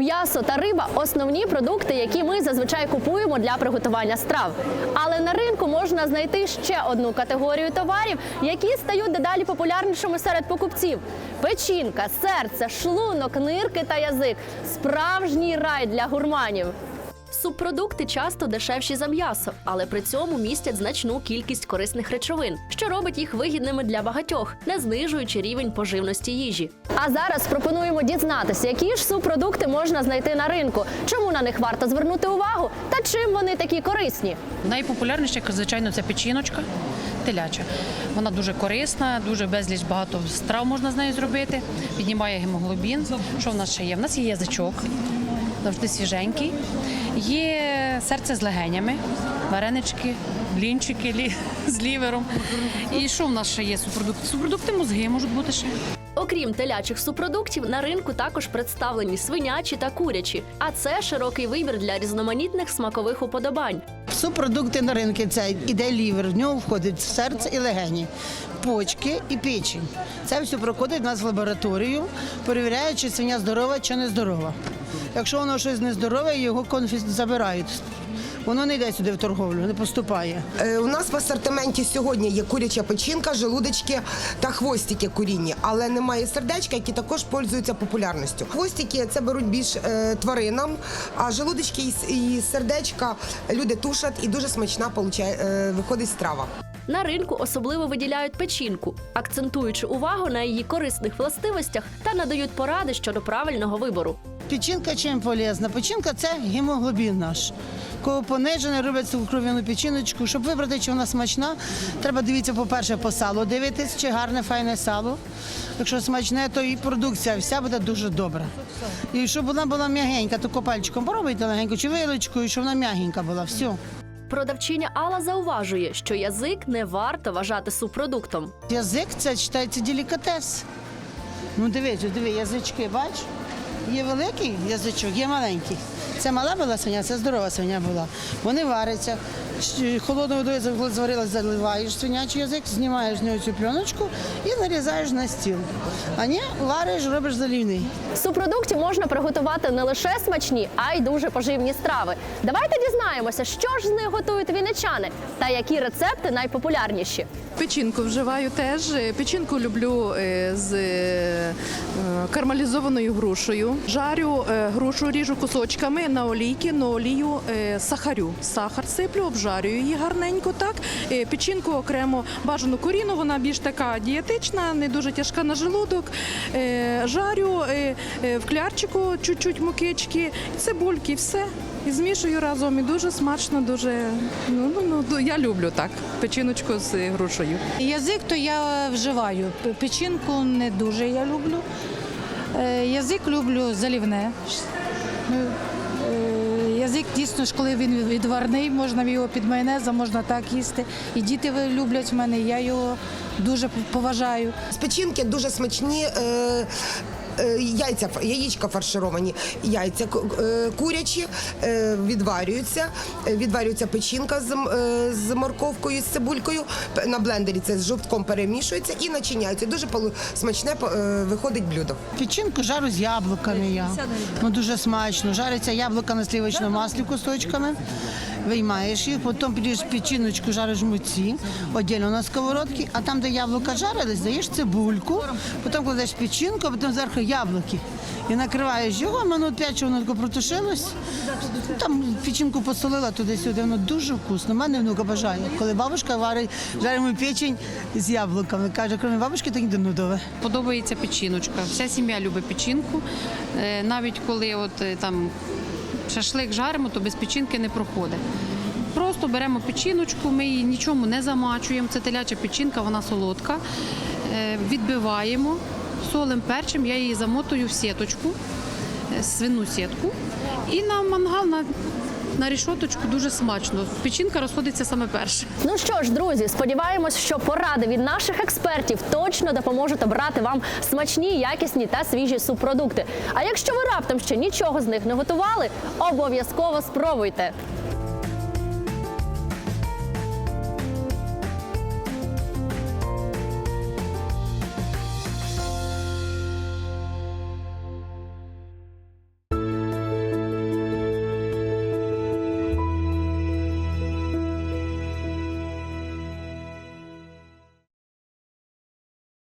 М'ясо та риба основні продукти, які ми зазвичай купуємо для приготування страв. Але на ринку можна знайти ще одну категорію товарів, які стають дедалі популярнішими серед покупців: печінка, серце, шлунок, нирки та язик справжній рай для гурманів. Субпродукти часто дешевші за м'ясо, але при цьому містять значну кількість корисних речовин, що робить їх вигідними для багатьох, не знижуючи рівень поживності їжі. А зараз пропонуємо дізнатися, які ж субпродукти можна знайти на ринку, чому на них варто звернути увагу та чим вони такі корисні. Найпопулярніше, звичайно, це печіночка теляча. Вона дуже корисна, дуже безліч багато страв можна з нею зробити. Піднімає гемоглобін. Що в нас ще є? В нас є язичок, завжди свіженький. Є серце з легенями, варенички, блінчики лі- з лівером. І що в нас ще є субпродукти? Субпродукти мозги можуть бути ще. Окрім телячих субпродуктів, на ринку також представлені свинячі та курячі, а це широкий вибір для різноманітних смакових уподобань. Субпродукти на ринку це іде лівер, в нього входить серце і легені, почки і печень. Це все проходить в нас в лабораторію, перевіряють, чи свиня здорова чи не здорова. Якщо воно щось нездорове, його конфіс забирають. Воно не йде сюди в торговлю, не поступає. Е, У нас в асортименті сьогодні є куряча печінка, желудочки та хвостики курінні, але немає сердечка, які також пользуються популярністю. Хвостики це беруть більш е, тваринам, а желудочки і, і сердечка люди тушать і дуже смачна получає, е, виходить страва. На ринку особливо виділяють печінку, акцентуючи увагу на її корисних властивостях та надають поради щодо правильного вибору. Печінка чим полезна? Печінка це гемоглобін наш. Кого понижене, роблять цю кров'яну печіночку. Щоб вибрати, чи вона смачна, треба дивитися, по-перше, по салу дивитись, чи гарне файне сало. Якщо смачне, то і продукція вся буде дуже добра. І щоб вона була м'ягенька, то копальчиком поробите легенько, чи вилочкою, щоб вона м'ягенька була. Все. Продавчиня Алла зауважує, що язик не варто вважати субпродуктом. Язик це вважається делікатес. Ну дивись, диви, язички, бач? Є великий язичок, є маленький. Це мала була свиня, це здорова свиня була. Вони варяться. Холодною водою зварила, заливаєш свинячий язик, знімаєш з нього цю пленочку і нарізаєш на стіл. А ні, вариш, робиш залівний. З субпродуктів можна приготувати не лише смачні, а й дуже поживні страви. Давайте дізнаємося, що ж з них готують вінничани та які рецепти найпопулярніші. Печінку вживаю теж. Печінку люблю е, з е, карамелізованою грушею. Жарю е, грушу, ріжу кусочками на олійки, на олію е, сахарю. Сахар сиплю, обжарюю її гарненько. Так печінку окремо бажану коріну, вона більш така дієтична, не дуже тяжка на желудок. Жарю в клярчику чуть-чуть мукички, цибульки, все. І змішую разом і дуже смачно, дуже ну, ну, ну я люблю так. Печіночку з грушею. Язик то я вживаю. Печінку не дуже я люблю. Е, Язик люблю залівне. Ну, е, Язик дійсно ж, коли він відварний, можна його під майонезом, можна так їсти. І діти люблять мене, я його дуже поважаю. З печінки дуже смачні. Е, Яйця, яєчка фаршировані, яйця е, курячі е, відварюються, відварюється печінка з, з морковкою, з цибулькою. На блендері це з жовтком перемішується і начиняється. Дуже смачне по- виходить блюдо. Печінку жару з яблуками я. Ну дуже смачно. Жариться яблука на сливочному маслі кусочками. Виймаєш їх, потім підеш печіночку жариш муці, віддільно на сковородці, а там, де яблука жарились, даєш цибульку, потім кладеш печінку, а потім зверху яблуки. І накриваєш його, минут 5 щоб воно протушилось. Там печінку посолила туди-сюди, воно дуже вкусно. У мене внука бажає. Коли бабушка варить, жаримо печень з яблуками. Каже, крім бабушки, то ніде нудове. Подобається печіночка. Вся сім'я любить печінку. Е, Навіть коли от е, там шашлик жаримо, то без печінки не проходить. Просто беремо печіночку, ми її нічому не замачуємо. Це теляча печінка, вона солодка. Е, Відбиваємо солим перчим, я її замотую в сіточку, е, свину сітку. І на мангал на, на рішоточку дуже смачно. Печінка розходиться саме перше. Ну що ж, друзі, сподіваємось, що поради від наших експертів точно допоможуть обрати вам смачні, якісні та свіжі субпродукти. А якщо ви раптом ще нічого з них не готували, обов'язково спробуйте.